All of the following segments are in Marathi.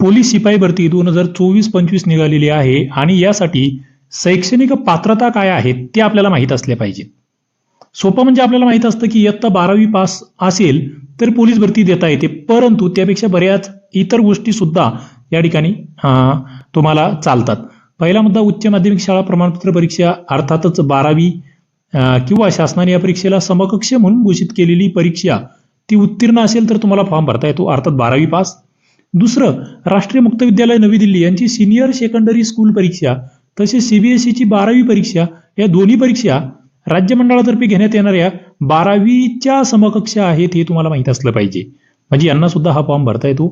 पोलीस शिपाई भरती दोन हजार चोवीस पंचवीस निघालेली आहे आणि यासाठी शैक्षणिक पात्रता काय आहे ते आपल्याला माहीत असले पाहिजे. सोपं म्हणजे आपल्याला माहीत असतं की इयत्ता बारावी पास असेल तर पोलीस भरती देता येते परंतु त्यापेक्षा बऱ्याच इतर गोष्टी सुद्धा या ठिकाणी तुम्हाला चालतात. पहिला मुद्दा उच्च माध्यमिक शाळा प्रमाणपत्र परीक्षा अर्थातच बारावी किंवा शासनाने या परीक्षेला समकक्ष म्हणून घोषित केलेली परीक्षा ती उत्तीर्ण असेल तर तुम्हाला फॉर्म भरता येतो अर्थात बारावी पास. दुसरं राष्ट्रीय मुक्त विद्यालय नवी दिल्ली यांची सिनियर सेकंडरी स्कूल परीक्षा तसेच सीबीएसईची बारावी परीक्षा या दोन्ही परीक्षा राज्य मंडळातर्फे घेण्यात येणाऱ्या बारावीच्या समकक्ष आहेत हे तुम्हाला माहीत असलं पाहिजे. म्हणजे यांना सुद्धा हा फॉर्म भरता येतो.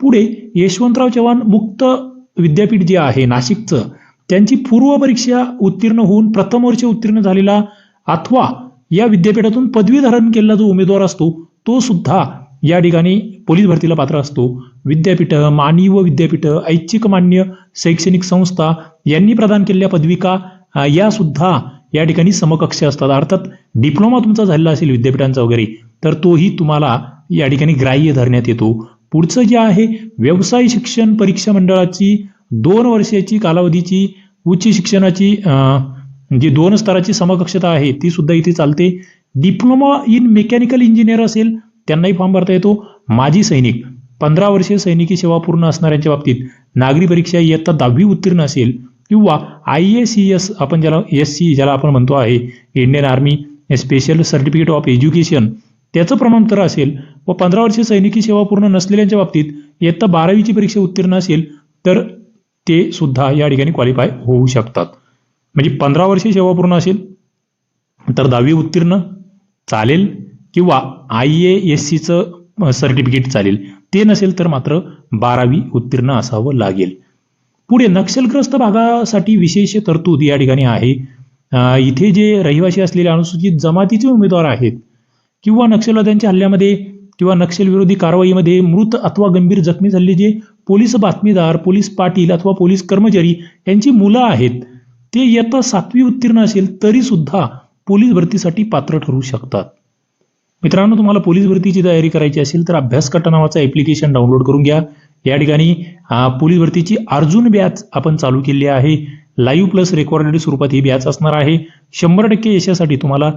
पुढे यशवंतराव चव्हाण मुक्त विद्यापीठ जे आहे नाशिकचं त्यांची पूर्व परीक्षा उत्तीर्ण होऊन प्रथम वर्ष उत्तीर्ण झालेला अथवा या विद्यापीठातून पदवी धारण केलेला जो उमेदवार असतो तो सुद्धा या ठिकाणी पोलीस भरतीला पात्र असतो. विद्यापीठ मानव विद्यापीठ ऐच्छिक मान्य शैक्षणिक संस्था यांनी प्रदान केलेल्या पदविका या सुद्धा या ठिकाणी समकक्ष असतात. अर्थात डिप्लोमा तुमचा झालेला असेल विद्यापीठांचा वगैरे तर तोही तुम्हाला या ठिकाणी ग्राह्य धरण्यात येतो. पुढचं जे आहे व्यवसाय शिक्षण परीक्षा मंडळाची दोन वर्षाची कालावधीची उच्च शिक्षणाची जी दोन स्तराची समकक्षता आहे ती सुद्धा इथे चालते. डिप्लोमा इन मेकॅनिकल इंजिनियर असेल त्यांनाही फॉर्म भरता येतो. माजी सैनिक पंधरा वर्षे सैनिकी सेवा पूर्ण असणाऱ्यांच्या बाबतीत नागरी परीक्षा इयत्ता दहावी उत्तीर्ण असेल किंवा आय ए सी एस आपण ज्याला एस सी ज्याला आपण म्हणतो आहे Indian army special certificate of education त्याचं प्रमाणपत्र असेल व पंधरा वर्षे सैनिकी सेवा पूर्ण नसलेल्यांच्या बाबतीत इयत्ता बारावीची परीक्षा उत्तीर्ण असेल तर ते सुद्धा या ठिकाणी क्वालिफाय होऊ शकतात. म्हणजे पंधरा वर्षे सेवा पूर्ण असेल तर दहावी उत्तीर्ण चालेल. किंवा आय ए एस सीचं सर्टिफिकेट चालेल. ते नसेल तर मात्र बारावी उत्तीर्ण असावं लागेल. पुढे नक्षलग्रस्त भागासाठी विशेष तरतूद या ठिकाणी आहे. इथे जे रहिवासी असलेले अनुसूचित जमातीचे उमेदवार आहेत किंवा नक्षलवाद्यांच्या हल्ल्यामध्ये किंवा नक्षलविरोधी कारवाईमध्ये मृत अथवा गंभीर जखमी झालेले जे पोलीस बातमीदार पोलीस पाटील अथवा पोलीस कर्मचारी यांची मुलं आहेत ते इयत्ता सातवी उत्तीर्ण असेल तरी सुद्धा पोलीस भरतीसाठी पात्र ठरू शकतात. मित्रांनो तुम्हाला पोलीस भरतीची तयारी करायची असेल तर अभ्यासकट्टा नावाचं ॲप्लिकेशन डाउनलोड करून घ्या. या ठिकाणी पोलीस भरतीची अर्जुन बॅच आपण चालू केली आहे. लाईव्ह प्लस रेकॉर्डेड स्वरूपात ही बॅच असणार आहे. शंभर टक्के यशासाठी तुम्हाला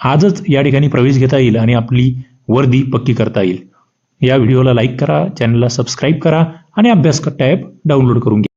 आजच या ठिकाणी प्रवेश घेता येईल आणि आपली वर्दी पक्की करता येईल. या व्हिडिओला लाईक करा चॅनलला सबस्क्राईब करा आणि अभ्यासकट्टा ॲप डाउनलोड करून घ्या.